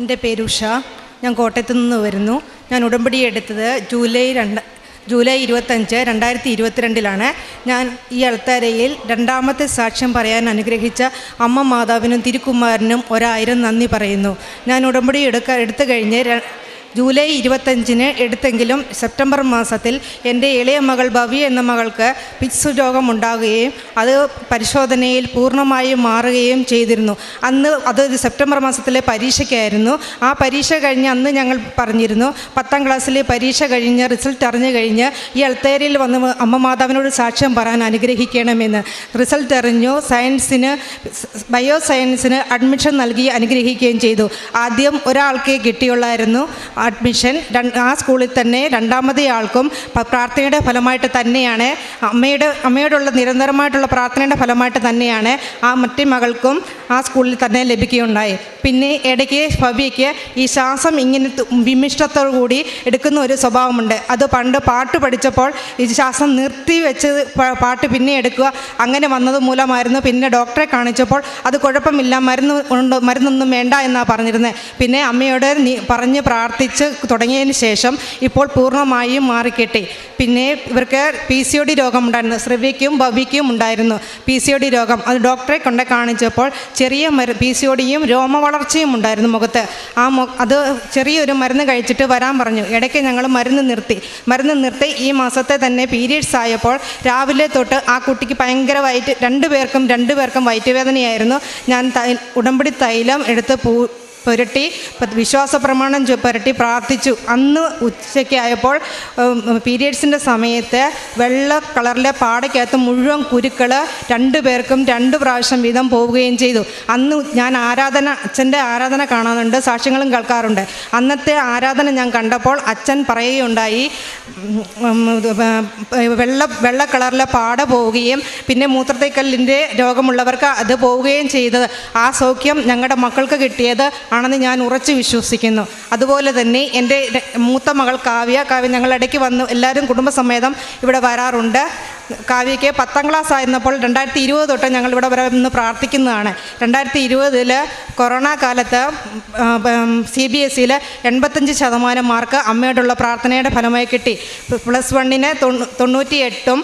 എന്റെ പേര് ഉഷ. ഞാൻ കോട്ടയത്ത് നിന്ന് വരുന്നു. ഞാൻ ഉടമ്പടി എടുത്തത് ജൂലൈ രണ്ട് ജൂലൈ ഇരുപത്തഞ്ച് രണ്ടായിരത്തി ഇരുപത്തിരണ്ടിലാണ് ഞാൻ ഈ അൾത്താരയിൽ രണ്ടാമത്തെ സാക്ഷ്യം പറയാൻ അനുഗ്രഹിച്ച അമ്മ മാതാവിനും തിരുക്കുമാരനും ഒരായിരം നന്ദി പറയുന്നു. ഞാൻ ഉടമ്പടി എടുക്ക എടുത്തു കഴിഞ്ഞ് ജൂലൈ ഇരുപത്തഞ്ചിന് എടുത്തെങ്കിലും സെപ്റ്റംബർ മാസത്തിൽ എന്റെ ഇളയ മകൾ ഭവി എന്ന മകൾക്ക് പിക്സ് രോഗം ഉണ്ടാകുകയും അത് പരിശോധനയിൽ പൂർണമായും മാറുകയും ചെയ്തിരുന്നു. അന്ന് അത് സെപ്റ്റംബർ മാസത്തിലെ പരീക്ഷയ്ക്കായിരുന്നു. ആ പരീക്ഷ കഴിഞ്ഞ് അന്ന് ഞങ്ങൾ പറഞ്ഞിരുന്നു പത്താം ക്ലാസ്സിലെ പരീക്ഷ കഴിഞ്ഞ് റിസൾട്ട് അറിഞ്ഞു കഴിഞ്ഞ് ഈ അൾത്തേരിയിൽ വന്ന് അമ്മ മാതാവിനോട് സാക്ഷ്യം പറയാൻ അനുഗ്രഹിക്കണമെന്ന്. റിസൾട്ട് അറിഞ്ഞു സയൻസിന് ബയോ സയൻസിന് അഡ്മിഷൻ നൽകി അനുഗ്രഹിക്കുകയും ചെയ്തു. ആദ്യം ഒരാൾക്കേ കിട്ടിയുള്ളായിരുന്നു. അഡ്മിഷൻ ആ സ്കൂളിൽ തന്നെ രണ്ടാമത്തെ ആൾക്കും പ്രാർത്ഥനയുടെ ഫലമായിട്ട് തന്നെയാണ്. അമ്മയുടെ അമ്മയോടുള്ള നിരന്തരമായിട്ടുള്ള പ്രാർത്ഥനയുടെ ഫലമായിട്ട് തന്നെയാണ് ആ മറ്റേ മകൾക്കും ആ സ്കൂളിൽ തന്നെ ലഭിക്കുകയുണ്ടായി. പിന്നെ ഇടയ്ക്ക് ഭവ്യയ്ക്ക് ഈ ശ്വാസം ഇങ്ങനെ വിമിഷ്ടത്തോടു കൂടി എടുക്കുന്ന ഒരു സ്വഭാവമുണ്ട്. അത് പണ്ട് പാട്ട് പഠിച്ചപ്പോൾ ഈ ശ്വാസം നിർത്തി വെച്ച് പാട്ട് പിന്നെ എടുക്കുക അങ്ങനെ വന്നത് മൂലമായിരുന്നു. പിന്നെ ഡോക്ടറെ കാണിച്ചപ്പോൾ അത് കുഴപ്പമില്ല മരുന്ന് ഉണ്ട് മരുന്നൊന്നും വേണ്ട എന്നാണ് പറഞ്ഞിരുന്നത് പിന്നെ അമ്മയോട് പറഞ്ഞ് പ്രാർത്ഥിച്ച് തുടങ്ങിയതിന് ശേഷം ഇപ്പോൾ പൂർണമായും മാറിക്കിട്ടി. പിന്നെ ഇവർക്ക് പി സി ഒ ഡി രോഗമുണ്ടായിരുന്നു. ശ്രവ്യയ്ക്കും ഭവിക്കും ഉണ്ടായിരുന്നു പി സി ഒ ഡി രോഗം. അത് ഡോക്ടറെ കൊണ്ട് കാണിച്ചപ്പോൾ ചെറിയ മരു പി സി ഒ ഡിയും രോമവളർച്ചയും ഉണ്ടായിരുന്നു മുഖത്ത്. ആ മു അത് ചെറിയൊരു മരുന്ന് കഴിച്ചിട്ട് വരാൻ പറഞ്ഞു. ഇടയ്ക്ക് ഞങ്ങൾ മരുന്ന് നിർത്തി. മരുന്ന് നിർത്തി ഈ മാസത്തെ തന്നെ പീരീഡ്സ് ആയപ്പോൾ രാവിലെ തൊട്ട് ആ കുട്ടിക്ക് ഭയങ്കര വയറ്റ് രണ്ടുപേർക്കും പേർക്കും രണ്ടു പേർക്കും വയറ്റുവേദനയായിരുന്നു. ഞാൻ ഉടമ്പടി തൈലം എടുത്ത് പൂ പുരട്ടി വിശ്വാസ പ്രമാണം പുരട്ടി പ്രാർത്ഥിച്ചു. അന്ന് ഉച്ചയ്ക്ക് ആയപ്പോൾ പീരിയഡ്സിന്റെ സമയത്ത് വെള്ള കളറിലെ പാടയ്ക്കകത്ത് മുഴുവൻ കുരുക്കൾ രണ്ടു പേർക്കും രണ്ട് പ്രാവശ്യം വീതം പോവുകയും ചെയ്തു. അന്ന് ഞാൻ ആരാധന അച്ഛന്റെ ആരാധന കാണാറുണ്ട് സാക്ഷ്യങ്ങളും കേൾക്കാറുണ്ട്. അന്നത്തെ ആരാധന ഞാൻ കണ്ടപ്പോൾ അച്ഛൻ പറയുകയുണ്ടായി വെള്ള വെള്ള കളറിലെ പാട പോവുകയും പിന്നെ മൂത്രത്തേക്കല്ലിന്റെ രോഗമുള്ളവർക്ക് അത് പോവുകയും ചെയ്തത്. ആ സൗഖ്യം ഞങ്ങളുടെ മക്കൾക്ക് കിട്ടിയത് ആണെന്ന് ഞാൻ ഉറച്ചു വിശ്വസിക്കുന്നു. അതുപോലെ തന്നെ എന്റെ മൂത്ത മകൾ കാവ്യ കാവ്യ ഞങ്ങൾ ഇടയ്ക്ക് വന്ന്. എല്ലാവരും കുടുംബസമേതം ഇവിടെ വരാറുണ്ട്. കാവ്യയ്ക്ക് പത്താം ക്ലാസ് ആയിരുന്നപ്പോൾ രണ്ടായിരത്തി ഇരുപത് തൊട്ട് ഞങ്ങൾ ഇവിടെ വരെ നിന്ന് പ്രാർത്ഥിക്കുന്നതാണ്. രണ്ടായിരത്തി ഇരുപതിൽ കൊറോണ കാലത്ത് സി ബി എസ് സിയിൽ എൺപത്തഞ്ച് ശതമാനം മാർക്ക് അമ്മയോടുള്ള പ്രാർത്ഥനയുടെ ഫലമായി കിട്ടി. പ്ലസ് വണ്ണിന് തൊണ്ണൂറ്റി എട്ടും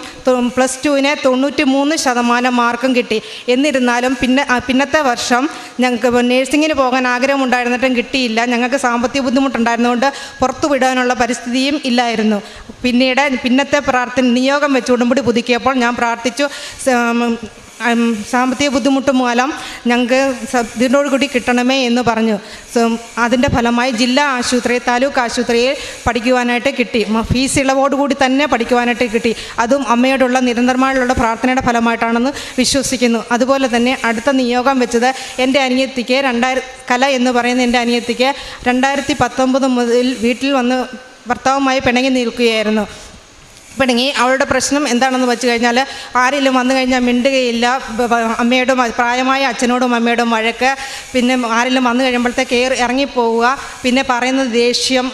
പ്ലസ് ടുവിന് തൊണ്ണൂറ്റി മൂന്ന് ശതമാനം മാർക്കും കിട്ടി. എന്നിരുന്നാലും പിന്നെ പിന്നത്തെ വർഷം ഞങ്ങൾക്ക് നേഴ്സിങ്ങിന് പോകാൻ ആഗ്രഹമുണ്ടായിരുന്നിട്ടും കിട്ടിയില്ല. ഞങ്ങൾക്ക് സാമ്പത്തിക ബുദ്ധിമുട്ടുണ്ടായിരുന്നുകൊണ്ട് പുറത്തു വിടാനുള്ള പരിസ്ഥിതിയും ഇല്ലായിരുന്നു. പിന്നീട് പിന്നത്തെ പ്രാർത്ഥന നിയോഗം വെച്ച് ഉടമ്പടി പുതുക്കിയപ്പോൾ ഞാൻ പ്രാർത്ഥിച്ചു സാമ്പത്തിക ബുദ്ധിമുട്ട് മൂലം ഞങ്ങൾക്ക് കൂടി കിട്ടണമേ എന്ന് പറഞ്ഞു. അതിന്റെ ഫലമായി ജില്ലാ ആശുപത്രി താലൂക്ക് ആശുപത്രിയിൽ പഠിക്കുവാനായിട്ട് കിട്ടി. ഫീസ് ഇളവോടുകൂടി തന്നെ പഠിക്കുവാനായിട്ട് കിട്ടി. അതും അമ്മയോടുള്ള നിരന്തരമായുള്ള പ്രാർത്ഥനയുടെ ഫലമായിട്ടാണെന്ന് വിശ്വസിക്കുന്നു. അതുപോലെ തന്നെ അടുത്ത നിയോഗം വെച്ചത് എന്റെ അനിയത്തിക്ക് രണ്ടായിര കല എന്ന് പറയുന്ന എന്റെ അനിയത്തിക്ക് രണ്ടായിരത്തി പത്തൊമ്പത് മുതൽ വീട്ടിൽ വന്ന് ഭർത്താവുമായി പിണങ്ങി നിൽക്കുകയായിരുന്നു. പിണങ്ങി. അവളുടെ പ്രശ്നം എന്താണെന്ന് വെച്ച് കഴിഞ്ഞാൽ ആരെങ്കിലും വന്നു കഴിഞ്ഞാൽ മിണ്ടുകയില്ല. അമ്മയോടും പ്രായമായ അച്ഛനോടും അമ്മയോടും വഴക്ക്. പിന്നെ ആരെങ്കിലും വന്നു കഴിയുമ്പോഴത്തേക്ക് കയറി ഇറങ്ങിപ്പോവുക. പിന്നെ പറയുന്നത് ദേഷ്യം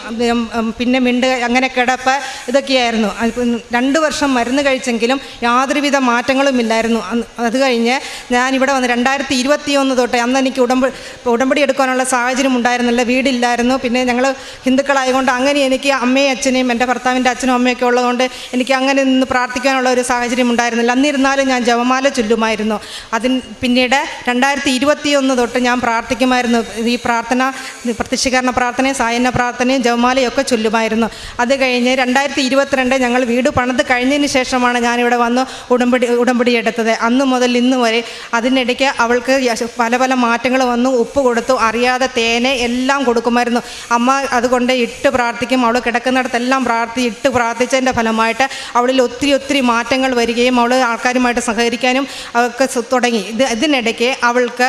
പിന്നെ മിണ്ടുക അങ്ങനെ കിടപ്പ് ഇതൊക്കെയായിരുന്നു. രണ്ട് വർഷം മരുന്ന് കഴിച്ചെങ്കിലും യാതൊരുവിധ മാറ്റങ്ങളും ഇല്ലായിരുന്നു. അത് കഴിഞ്ഞ് ഞാനിവിടെ വന്ന് രണ്ടായിരത്തി ഇരുപത്തി ഒന്ന് തൊട്ട് അന്ന് എനിക്ക് ഉടമ്പ ഉടമ്പടി എടുക്കാനുള്ള സാഹചര്യം ഉണ്ടായിരുന്നില്ല. വീടില്ലായിരുന്നു. പിന്നെ ഞങ്ങൾ ഹിന്ദുക്കളായതുകൊണ്ട് അങ്ങനെ എനിക്ക് അമ്മയും അച്ഛനെയും എന്റെ ഭർത്താവിന്റെ അച്ഛനും അമ്മയൊക്കെ ഉള്ളതുകൊണ്ട് എനിക്ക് അങ്ങനെ നിന്ന് പ്രാർത്ഥിക്കാനുള്ള ഒരു സാഹചര്യം ഉണ്ടായിരുന്നില്ല. അന്നിരുന്നാലും ഞാൻ ജപമാല ചൊല്ലുമായിരുന്നു. അതിന് പിന്നീട് രണ്ടായിരത്തി ഇരുപത്തി ഒന്ന് തൊട്ട് ഞാൻ പ്രാർത്ഥിക്കുമായിരുന്നു. ഈ പ്രാർത്ഥന പ്രത്യക്ഷീകരണ പ്രാർത്ഥനയും സായന പ്രാർത്ഥനയും ജവമാലയൊക്കെ ചൊല്ലുമായിരുന്നു. അത് കഴിഞ്ഞ് രണ്ടായിരത്തി ഇരുപത്തിരണ്ട് ഞങ്ങൾ വീട് പണിത് കഴിഞ്ഞതിന് ശേഷമാണ് ഞാനിവിടെ വന്ന് ഉടമ്പടി ഉടമ്പടി എടുത്തത്. അന്ന് മുതൽ ഇന്ന് വരെ അതിനിടയ്ക്ക് അവൾക്ക് പല പല മാറ്റങ്ങൾ വന്നു. ഉപ്പ് കൊടുത്തു അറിയാതെ തേനെ എല്ലാം കൊടുക്കുമായിരുന്നു. അമ്മ അതുകൊണ്ട് ഇട്ട് പ്രാർത്ഥിക്കും. അവൾ കിടക്കുന്നിടത്തെല്ലാം പ്രാർത്ഥി ഇട്ട് പ്രാർത്ഥിച്ചതിന്റെ ഫലമായിട്ട് അവളിൽ ഒത്തിരി ഒത്തിരി മാറ്റങ്ങൾ വരികയും അവൾ ആൾക്കാരുമായിട്ട് സഹകരിക്കാനും ഒക്കെ തുടങ്ങി. ഇത് ഇതിനിടയ്ക്ക് അവൾക്ക്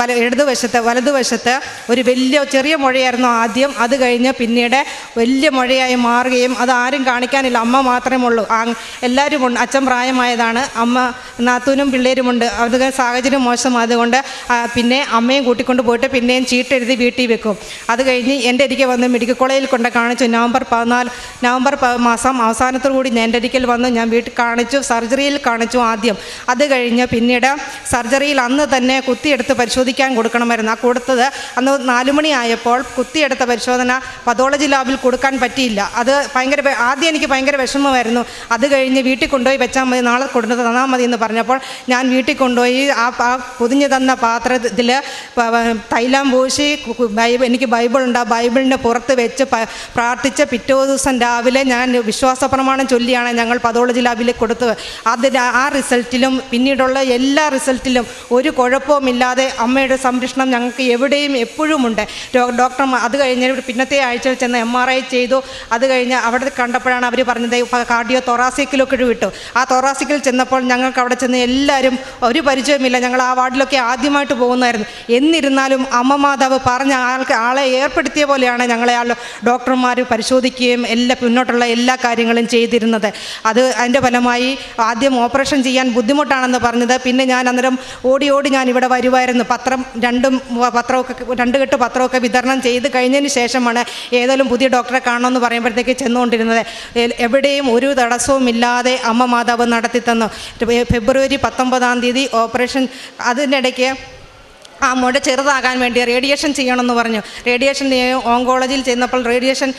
വല ഇടതുവശത്ത് വലതുവശത്ത് ഒരു വലിയ ചെറിയ മുഴയായിരുന്നു ആദ്യം. അത് കഴിഞ്ഞ് പിന്നീട് വലിയ മുഴയായി മാറുകയും അത് ആരും കാണിക്കാനില്ല. അമ്മ മാത്രമേ ഉള്ളൂ. എല്ലാവരും അച്ഛൻ പ്രായമായതാണ്. അമ്മ നാത്തൂനും പിള്ളേരുമുണ്ട്. അവരുടെ സാഹചര്യം മോശമായതുകൊണ്ട് പിന്നെ അമ്മയും കൂട്ടിക്കൊണ്ട് പോയിട്ട് പിന്നെയും ചീട്ടെഴുതി വീട്ടിൽ വെക്കും. അത് കഴിഞ്ഞ് എന്റെ എനിക്ക് വന്ന് മെഡിക്കൽ കോളേജിൽ കൊണ്ട് കാണിച്ചു. നവംബർ പതിനാല് നവംബർ മാസം അവസാനത്തെ എന്റെ ഒരിക്കൽ വന്ന് ഞാൻ വീട്ടിൽ കാണിച്ചു സർജറിയിൽ കാണിച്ചു ആദ്യം. അത് കഴിഞ്ഞ് പിന്നീട് സർജറിയിൽ അന്ന് തന്നെ കുത്തിയെടുത്ത് പരിശോധിക്കാൻ കൊടുക്കണമായിരുന്നു. ആ കൊടുത്തത് അന്ന് നാല് മണിയായപ്പോൾ കുത്തിയെടുത്ത പരിശോധന പതോളജി ലാബിൽ കൊടുക്കാൻ പറ്റിയില്ല. അത് ഭയങ്കര ആദ്യം എനിക്ക് ഭയങ്കര വിഷമമായിരുന്നു. അത് കഴിഞ്ഞ് വീട്ടിൽ കൊണ്ടുപോയി വെച്ചാൽ മതി നാളെ കൊണ്ടു തന്നാൽ മതി എന്ന് പറഞ്ഞപ്പോൾ ഞാൻ വീട്ടിൽ കൊണ്ടുപോയി ആ പൊതിഞ്ഞു തന്ന പാത്രത്തിൽ തൈലം പൂശി ബൈബിൾ എനിക്ക് ബൈബിളുണ്ട്. ആ ബൈബിളിന്റെ പുറത്ത് വെച്ച് പ്രാർത്ഥിച്ച പിറ്റേ ദിവസം രാവിലെ ഞാൻ വിശ്വാസ ചൊല്ലിയാണ് ഞങ്ങൾ പതോളജി ലാബിൽ കൊടുത്തത്. അതിന് ആ റിസൾട്ടിലും പിന്നീടുള്ള എല്ലാ റിസൾട്ടിലും ഒരു കുഴപ്പവുമില്ലാതെ അമ്മയുടെ സംരക്ഷണം ഞങ്ങൾക്ക് എവിടെയും എപ്പോഴും ഉണ്ട്. ഡോക്ടർ അത് കഴിഞ്ഞ് പിന്നത്തെ ആഴ്ച ചെന്ന് എം ആർ ഐ ചെയ്തു. അത് കഴിഞ്ഞ് അവിടെ കണ്ടപ്പോഴാണ് അവർ പറഞ്ഞത് കാർഡിയോ തൊറാസിക്കിലൊക്കെ വിട്ടു. ആ തൊറാസിക്കിൽ ചെന്നപ്പോൾ ഞങ്ങൾക്ക് അവിടെ ചെന്ന് എല്ലാവരും ഒരു പരിചയമില്ല ഞങ്ങൾ ആ വാർഡിലൊക്കെ ആദ്യമായിട്ട് പോകുന്നതായിരുന്നു. എന്നിരുന്നാലും അമ്മ മാതാവ് പറഞ്ഞ ആൾക്ക് ആളെ ഏർപ്പെടുത്തിയ പോലെയാണ് ഞങ്ങളെ ആ ഡോക്ടർമാർ പരിശോധിക്കുകയും എല്ലാ മുന്നോട്ടുള്ള എല്ലാ കാര്യങ്ങളും ചെയ്തിരുന്നത്. അത് അതിന്റെ ഫലമായി ആദ്യം ഓപ്പറേഷൻ ചെയ്യാൻ ബുദ്ധിമുട്ടാണെന്ന് പറഞ്ഞത്. പിന്നെ ഞാൻ അന്നേരം ഓടി ഓടി ഞാൻ ഇവിടെ വരുമായിരുന്നു പത്രം രണ്ടും പത്രമൊക്കെ രണ്ട് കെട്ട് പത്രമൊക്കെ വിതരണം ചെയ്ത് കഴിഞ്ഞതിന് ശേഷമാണ് ഏതെങ്കിലും പുതിയ ഡോക്ടറെ കാണണമെന്ന് പറയുമ്പോഴത്തേക്ക് ചെന്നുകൊണ്ടിരുന്നത്. എവിടെയും ഒരു തടസ്സവും ഇല്ലാതെ അമ്മ മാതാവ് നടത്തി തന്നു ഫെബ്രുവരി പത്തൊമ്പതാം തീയതി ഓപ്പറേഷൻ അതിനിടയ്ക്ക് ആ മുട ചെറുതാകാൻ വേണ്ടി റേഡിയേഷൻ ചെയ്യണമെന്ന് പറഞ്ഞു. റേഡിയേഷൻ ഓങ്കോളജിയിൽ ചെയ്യുന്നപ്പോൾ റേഡിയേഷൻ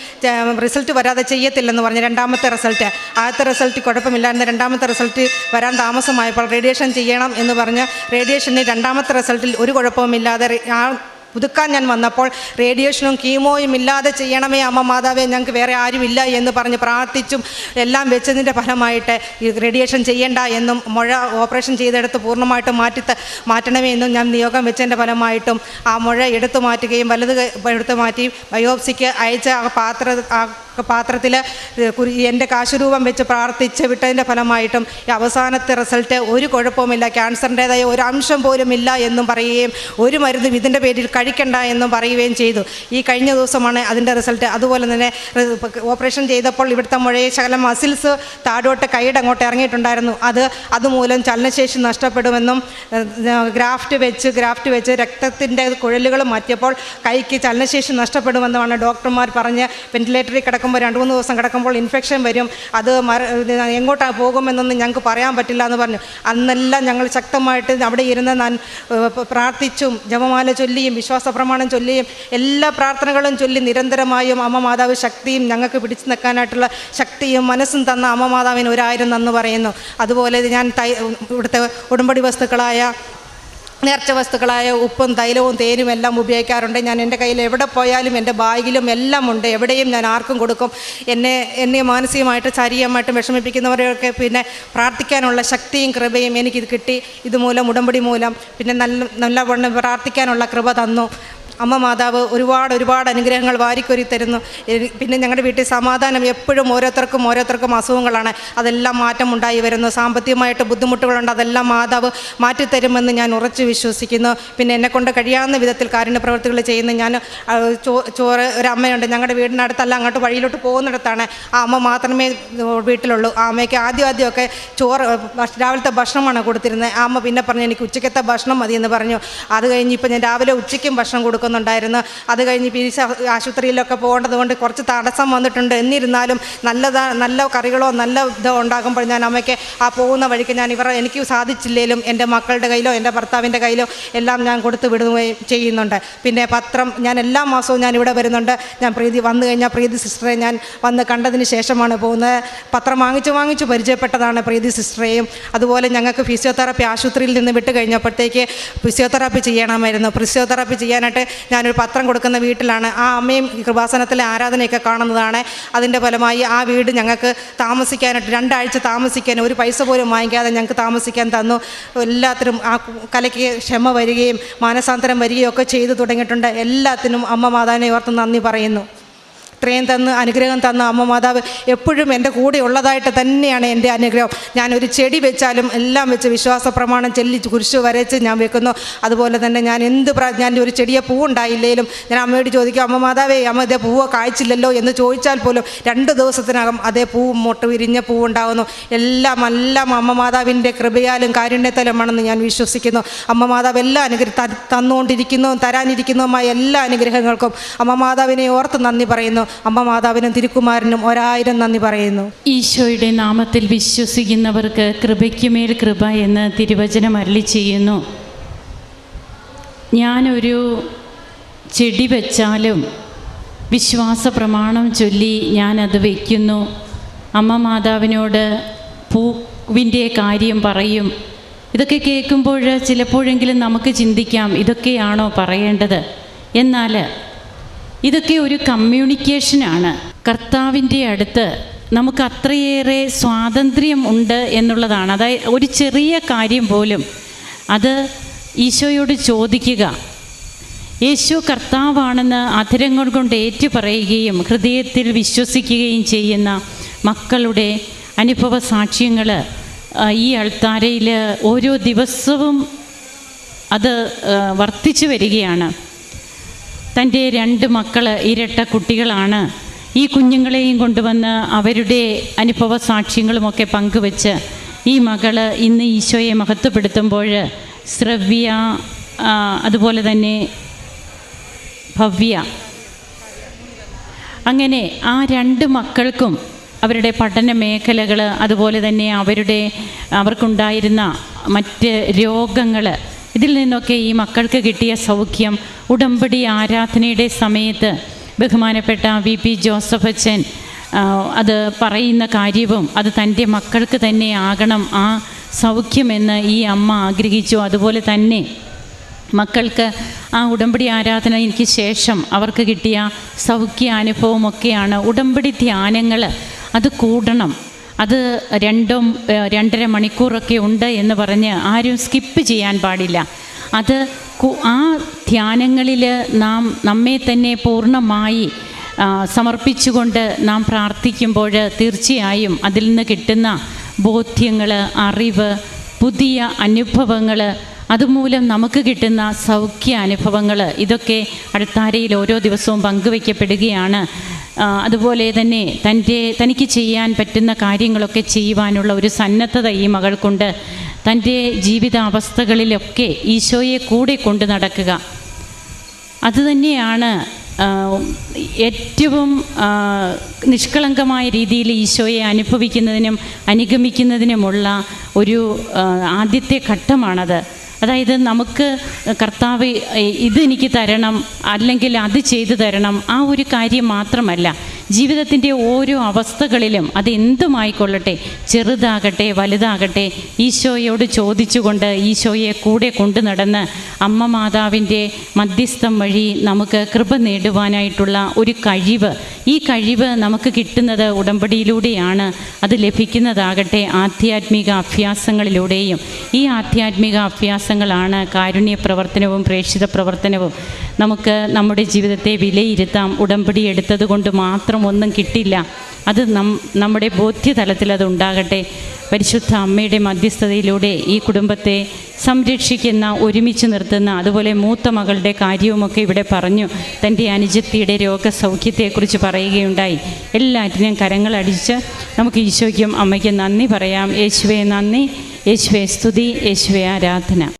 റിസൾട്ട് വരാതെ ചെയ്യത്തില്ലെന്ന് പറഞ്ഞു. രണ്ടാമത്തെ റിസൾട്ട്. ആദ്യത്തെ റിസൾട്ട് കുഴപ്പമില്ലായിരുന്നു. രണ്ടാമത്തെ റിസൾട്ട് വരാൻ താമസമായപ്പോൾ റേഡിയേഷൻ ചെയ്യണം എന്ന് പറഞ്ഞ് റേഡിയേഷന് രണ്ടാമത്തെ റിസൾട്ടിൽ ഒരു കുഴപ്പവുമില്ലാതെ ആ പുതുക്കാൻ ഞാൻ വന്നപ്പോൾ റേഡിയേഷനും കീമോയും ഇല്ലാതെ ചെയ്യണമേ അമ്മ മാതാവേ ഞങ്ങൾക്ക് വേറെ ആരുമില്ല എന്ന് പറഞ്ഞ് പ്രാർത്ഥിച്ചും എല്ലാം വെച്ചതിന്റെ ഫലമായിട്ട് ഈ റേഡിയേഷൻ ചെയ്യേണ്ട എന്നും മുഴ ഓപ്പറേഷൻ ചെയ്തെടുത്ത് പൂർണമായിട്ട് മാറ്റി മാറ്റണമേ എന്നും ഞാൻ നിയോഗം വെച്ചതിന്റെ ഫലമായിട്ടും ആ മുഴ എടുത്തു മാറ്റുകയും വലത് എടുത്തു മാറ്റി ബയോപ്സിക്ക് അയച്ച ആ പാത്ര ആ പാത്രത്തിൽ എന്റെ കാശുരൂപം വെച്ച് പ്രാർത്ഥിച്ച് വിട്ടതിന്റെ ഫലമായിട്ടും ഈ അവസാനത്തെ റിസൾട്ട് ഒരു കുഴപ്പവുമില്ല ക്യാൻസറിന്റേതായ ഒരു അംശം പോലും ഇല്ല എന്നും പറയുകയും ഒരു മരുന്നും ഇതിന്റെ പേരിൽ കഴിക്കണ്ട എന്നും പറയുകയും ചെയ്തു. ഈ കഴിഞ്ഞ ദിവസമാണ് അതിന്റെ റിസൾട്ട്. അതുപോലെ തന്നെ ഓപ്പറേഷൻ ചെയ്തപ്പോൾ ഇവിടുത്തെ മുഴയെ ശകലം മസിൽസ് താഴോട്ട് കൈയുടെ അങ്ങോട്ട് ഇറങ്ങിയിട്ടുണ്ടായിരുന്നു. അത് അതുമൂലം ചലനശേഷി നഷ്ടപ്പെടുമെന്നും ഗ്രാഫ്റ്റ് വെച്ച് ഗ്രാഫ്റ്റ് വെച്ച് രക്തത്തിന്റെ കുഴലുകൾ മാറ്റിയപ്പോൾ കൈക്ക് ചലനശേഷി നഷ്ടപ്പെടുമെന്നുമാണ് ഡോക്ടർമാർ പറഞ്ഞ് വെന്റിലേറ്ററിൽ കിടക്കുമ്പോൾ രണ്ട് മൂന്ന് ദിവസം കിടക്കുമ്പോൾ ഇൻഫെക്ഷൻ വരും. അത് എങ്ങോട്ടാണ് പോകുമെന്നൊന്നും ഞങ്ങൾക്ക് പറയാൻ പറ്റില്ല എന്ന് പറഞ്ഞു. അന്നെല്ലാം ഞങ്ങൾ ശക്തമായിട്ട് അവിടെ ഇരുന്ന് ഞാൻ പ്രാർത്ഥിച്ചും ജപമാല ചൊല്ലിയും വിശ്വാസ പ്രമാണം ചൊല്ലിയും എല്ലാ പ്രാർത്ഥനകളും ചൊല്ലി നിരന്തരമായും അമ്മ മാതാവ് ശക്തിയും ഞങ്ങൾക്ക് പിടിച്ചു നിൽക്കാനായിട്ടുള്ള ശക്തിയും മനസ്സും തന്ന അമ്മ മാതാവിന് ഒരായിരം നന്ന് പറയുന്നു. അതുപോലെ ഞാൻ തൈ ഇവിടുത്തെ ഉടമ്പടി വസ്തുക്കളായ നേർച്ച വസ്തുക്കളായ ഉപ്പും തൈലവും തേനും എല്ലാം ഉപയോഗിക്കാറുണ്ട്. ഞാൻ എന്റെ കയ്യിൽ എവിടെ പോയാലും എന്റെ ബാഗിലും എല്ലാം ഉണ്ട്. എവിടെയും ഞാൻ ആർക്കും കൊടുക്കും. എന്നെ എന്നെ മാനസികമായിട്ട് ശാരീരികമായിട്ടും വിഷമിപ്പിക്കുന്നവരെയൊക്കെ പിന്നെ പ്രാർത്ഥിക്കാനുള്ള ശക്തിയും കൃപയും എനിക്കിത് കിട്ടി. ഇതുമൂലം ഉടമ്പടി മൂലം പിന്നെ നല്ല നല്ലവണ്ണം പ്രാർത്ഥിക്കാനുള്ള കൃപ തന്നു. അമ്മ മാതാവ് ഒരുപാട് ഒരുപാട് അനുഗ്രഹങ്ങൾ വാരിക്കൊരി തരുന്നു. പിന്നെ ഞങ്ങളുടെ വീട്ടിൽ സമാധാനം എപ്പോഴും ഓരോരുത്തർക്കും ഓരോരുത്തർക്കും അസുഖങ്ങളാണ്. അതെല്ലാം മാറ്റം ഉണ്ടായി വരുന്നു. സാമ്പത്തികമായിട്ട് ബുദ്ധിമുട്ടുകളുണ്ട്. അതെല്ലാം മാതാവ് മാറ്റിത്തരുമെന്ന് ഞാൻ ഉറച്ചു വിശ്വസിക്കുന്നു. പിന്നെ എന്നെക്കൊണ്ട് കഴിയാവുന്ന വിധത്തിൽ കാരുണ്യ പ്രവർത്തികൾ ചെയ്യുന്ന. ഞാൻ ചോറ് ഒരു അമ്മയുണ്ട്. ഞങ്ങളുടെ വീടിനടുത്തല്ല അങ്ങോട്ട് വഴിയിലോട്ട് പോകുന്നിടത്താണ് ആ അമ്മ മാത്രമേ വീട്ടിലുള്ളൂ. ആ അമ്മയ്ക്ക് ആദ്യം ആദ്യമൊക്കെ ചോറ് രാവിലത്തെ ഭക്ഷണമാണ് കൊടുത്തിരുന്നത്. ആ അമ്മ പിന്നെ പറഞ്ഞു എനിക്ക് ഉച്ചക്കത്തെ ഭക്ഷണം മതി എന്ന് പറഞ്ഞു. അത് കഴിഞ്ഞ് ഇപ്പം ഞാൻ രാവിലെ ഉച്ചയ്ക്കും ഭക്ഷണം കൊടുക്കുന്നുണ്ടായിരുന്നു. അത് കഴിഞ്ഞ് പി സി ആശുപത്രിയിലൊക്കെ പോകേണ്ടത് കൊണ്ട് കുറച്ച് തടസ്സം വന്നിട്ടുണ്ട്. എന്നിരുന്നാലും നല്ലതാ നല്ല കറികളോ നല്ല ഇതോ ഉണ്ടാകുമ്പോൾ ഞാൻ അമ്മയ്ക്ക് ആ പോകുന്ന വഴിക്ക് ഞാൻ ഇവർ എനിക്ക് സാധിച്ചില്ലേലും എന്റെ മക്കളുടെ കയ്യിലോ എന്റെ ഭർത്താവിന്റെ കയ്യിലോ എല്ലാം ഞാൻ കൊടുത്തു വിടുകയും ചെയ്യുന്നുണ്ട്. പിന്നെ പത്രം ഞാൻ എല്ലാ മാസവും ഞാൻ ഇവിടെ വരുന്നുണ്ട്. ഞാൻ പ്രീതി വന്നു കഴിഞ്ഞാൽ പ്രീതി സിസ്റ്ററെ ഞാൻ വന്ന് കണ്ടതിന് ശേഷമാണ് പോകുന്നത്. പത്രം വാങ്ങിച്ച് വാങ്ങിച്ച് പരിചയപ്പെട്ടതാണ് പ്രീതി സിസ്റ്ററെയും. അതുപോലെ ഞങ്ങൾക്ക് ഫിസിയോതെറാപ്പി ആശുപത്രിയിൽ നിന്ന് വിട്ട് കഴിഞ്ഞപ്പോഴത്തേക്ക് ഫിസിയോതെറാപ്പി ചെയ്യണമായിരുന്നു. ഫിസിയോതെറാപ്പി ചെയ്യാനായിട്ട് ഞാനൊരു പത്രം കൊടുക്കുന്ന വീട്ടിലാണ്. ആ അമ്മയും കൃപാസനത്തിലെ ആരാധനയൊക്കെ കാണുന്നതാണ്. അതിന്റെ ഫലമായി ആ വീട് ഞങ്ങൾക്ക് താമസിക്കാനായിട്ട് രണ്ടാഴ്ച താമസിക്കാൻ ഒരു പൈസ പോലും വാങ്ങിക്കാതെ ഞങ്ങൾക്ക് താമസിക്കാൻ തന്നു. എല്ലാത്തിനും ആ കലയ്ക്ക് ക്ഷമ വരികയും മാനസാന്തരം വരികയും ഒക്കെ ചെയ്തു തുടങ്ങിയിട്ടുണ്ട്. എല്ലാത്തിനും അമ്മ മാതാവിനെ ഓർത്ത് നന്ദി പറയുന്നു. ഇത്രയും തന്ന് അനുഗ്രഹം തന്ന അമ്മ മാതാവ് എപ്പോഴും എന്റെ കൂടെ ഉള്ളതായിട്ട് തന്നെയാണ് എന്റെ അനുഗ്രഹം. ഞാനൊരു ചെടി വെച്ചാലും എല്ലാം വെച്ച് വിശ്വാസ പ്രമാണം ചെല്ലി കുരിശ് വരച്ച് ഞാൻ വെക്കുന്നു. അതുപോലെ തന്നെ ഞാൻ എന്ത് ഞാൻ ഒരു ചെടിയെ പൂവുണ്ടായില്ലേലും ഞാൻ അമ്മയോട് ചോദിക്കും അമ്മ മാതാവേ അമ്മ ഇതേ പൂവ് കായ്ച്ചില്ലല്ലോ? എന്ന് ചോദിച്ചാൽ പോലും രണ്ട് ദിവസത്തിനകം അതേ പൂവ് മുട്ട വിരിഞ്ഞ പൂവുണ്ടാകുന്നു എല്ലാം എല്ലാം അമ്മ മാതാവിന്റെ കൃപയാലും കാരുണ്യത്തലമാണെന്ന് ഞാൻ വിശ്വസിക്കുന്നു. അമ്മ മാതാവ് എല്ലാ അനുഗ്രഹം തന്നുകൊണ്ടിരിക്കുന്നതും തരാനിരിക്കുന്നതുമായ എല്ലാ അനുഗ്രഹങ്ങൾക്കും അമ്മ മാതാവിനെ ഓർത്ത് നന്ദി പറയുന്നു. അമ്മ മാതാവിനും തിരുക്കുമാരനും ഒരായിരം നന്ദി പറയുന്നു. ഈശോയുടെ നാമത്തിൽ വിശ്വസിക്കുന്നവർക്ക് കൃപയ്ക്കുമേൽ കൃപ എന്ന് തിരുവചനം അരളി ചെയ്യുന്നു. ഞാനൊരു ചെടി വെച്ചാലും വിശ്വാസ പ്രമാണം ചൊല്ലി ഞാനത് വയ്ക്കുന്നു അമ്മ മാതാവിനോട് പൂവിന്റെ കാര്യം പറയും. ഇതൊക്കെ കേൾക്കുമ്പോൾ ചിലപ്പോഴെങ്കിലും നമുക്ക് ചിന്തിക്കാം ഇതൊക്കെയാണോ പറയേണ്ടത്? എന്നാൽ ഇതൊക്കെ ഒരു കമ്മ്യൂണിക്കേഷനാണ് കർത്താവിന്റെ അടുത്ത് നമുക്ക് അത്രയേറെ സ്വാതന്ത്ര്യം ഉണ്ട് എന്നുള്ളതാണ്. അതായത് ഒരു ചെറിയ കാര്യം പോലും അത് ഈശോയോട് ചോദിക്കുക. യേശു കർത്താവാണെന്ന് അധരങ്ങൾ കൊണ്ട് ഏറ്റു പറയുകയും ഹൃദയത്തിൽ വിശ്വസിക്കുകയും ചെയ്യുന്ന മക്കളുടെ അനുഭവ സാക്ഷ്യങ്ങൾ ഈ അൾത്താരയിൽ ഓരോ ദിവസവും അത് വർദ്ധിച്ചു വരികയാണ്. തന്റെ രണ്ട് മക്കൾ ഇരട്ട കുട്ടികളാണ്. ഈ കുഞ്ഞുങ്ങളെയും കൊണ്ടുവന്ന് അവരുടെ അനുഭവ സാക്ഷ്യങ്ങളുമൊക്കെ പങ്കുവെച്ച് ഈ മകൾ ഇന്ന് ഈശോയെ മഹത്വപ്പെടുത്തുമ്പോൾ ശ്രവ്യ അതുപോലെ തന്നെ ഭവ്യ. അങ്ങനെ ആ രണ്ട് മക്കൾക്കും അവരുടെ പഠന മേഖലകൾ അതുപോലെ തന്നെ അവരുടെ അവർക്കുണ്ടായിരുന്ന മറ്റ് രോഗങ്ങൾ ഇതിൽ നിന്നൊക്കെ ഈ മക്കൾക്ക് കിട്ടിയ സൗഖ്യം ഉടമ്പടി ആരാധനയുടെ സമയത്ത് ബഹുമാനപ്പെട്ട വി പി ജോസഫ് അച്ഛൻ അത് പറയുന്ന കാര്യവും അത് തന്റെ മക്കൾക്ക് തന്നെ ആകണം. ആ സൗഖ്യമെന്ന് ഈ അമ്മ ആഗ്രഹിച്ചു. അതുപോലെ തന്നെ മക്കൾക്ക് ആ ഉടമ്പടി ആരാധനയ്ക്ക് ശേഷം അവർക്ക് കിട്ടിയ സൗഖ്യ അനുഭവമൊക്കെയാണ് ഉടമ്പടി ധ്യാനങ്ങൾ അത് കൂടണം. അത് രണ്ടും രണ്ടര മണിക്കൂറൊക്കെ ഉണ്ട് എന്ന് പറഞ്ഞ് ആരും സ്കിപ്പ് ചെയ്യാൻ പാടില്ല. അത് ആ ധ്യാനങ്ങളിൽ നാം നമ്മെ തന്നെ പൂർണമായി സമർപ്പിച്ചുകൊണ്ട് നാം പ്രാർത്ഥിക്കുമ്പോൾ തീർച്ചയായും അതിൽ നിന്ന് കിട്ടുന്ന ബോധ്യങ്ങൾ അറിവ് പുതിയ അനുഭവങ്ങൾ അതുമൂലം നമുക്ക് കിട്ടുന്ന സൗഖ്യ അനുഭവങ്ങൾ ഇതൊക്കെ അടുത്താരയിൽ ഓരോ ദിവസവും പങ്കുവയ്ക്കപ്പെടുകയാണ് അതുപോലെ തന്നെ തന്റെ തനിക്ക് ചെയ്യാൻ പറ്റുന്ന കാര്യങ്ങളൊക്കെ ചെയ്യുവാനുള്ള ഒരു സന്നദ്ധത ഈ മകൾക്കുണ്ട് തന്റെ ജീവിതാവസ്ഥകളിലൊക്കെ ഈശോയെ കൂടെ കൊണ്ട് നടക്കുക. അതുതന്നെയാണ് ഏറ്റവും നിഷ്കളങ്കമായ രീതിയിൽ ഈശോയെ അനുഭവിക്കുന്നതിനും അനുഗമിക്കുന്നതിനുമുള്ള ഒരു ആദ്യത്തെ ഘട്ടമാണത്. അതായത് നമുക്ക് കർത്താവ് ഇതെനിക്ക് തരണം അല്ലെങ്കിൽ അത് ചെയ്തു തരണം ആ ഒരു കാര്യം മാത്രമല്ല. ജീവിതത്തിന്റെ ഓരോ അവസ്ഥകളിലും അത് എന്തുമായിക്കൊള്ളട്ടെ? ചെറുതാകട്ടെ വലുതാകട്ടെ ഈശോയോട് ചോദിച്ചുകൊണ്ട് ഈശോയെ കൂടെ കൊണ്ടു നടന്ന് അമ്മ മാതാവിന്റെ മധ്യസ്ഥം വഴി നമുക്ക് കൃപ നേടുവാനായിട്ടുള്ള ഒരു കഴിവ്. ഈ കഴിവ് നമുക്ക് കിട്ടുന്നത് ഉടമ്പടിയിലൂടെയാണ്. അത് ലഭിക്കുന്നതാകട്ടെ ആധ്യാത്മിക അഭ്യാസങ്ങളിലൂടെയും. ഈ ആധ്യാത്മിക അഭ്യാസങ്ങളാണ് കാരുണ്യ പ്രവർത്തനവും പ്രേക്ഷിത പ്രവർത്തനവും നമുക്ക് നമ്മുടെ ജീവിതത്തെ വിലയിരുത്താം. ഉടമ്പടി എടുത്തത് കൊണ്ട് മാത്രം ഒന്നും കിട്ടില്ല. അത് നം നമ്മുടെ ബോധ്യതലത്തിൽ അത് ഉണ്ടാകട്ടെ. പരിശുദ്ധ അമ്മയുടെ മധ്യസ്ഥതയിലൂടെ ഈ കുടുംബത്തെ സംരക്ഷിക്കുന്ന ഒരുമിച്ച് നിർത്തുന്ന അതുപോലെ മൂത്ത മകളുടെ കാര്യവുമൊക്കെ ഇവിടെ പറഞ്ഞു. തന്റെ അനുജത്തിയുടെ രോഗസൗഖ്യത്തെക്കുറിച്ച് പറയുകയുണ്ടായി. എല്ലാറ്റിനും കരങ്ങളടിച്ച് നമുക്ക് ഈശോയ്ക്കും അമ്മയ്ക്കും നന്ദി പറയാം. യേശുവെ നന്ദി. യേശുവെ സ്തുതി. യേശുവെ ആരാധന.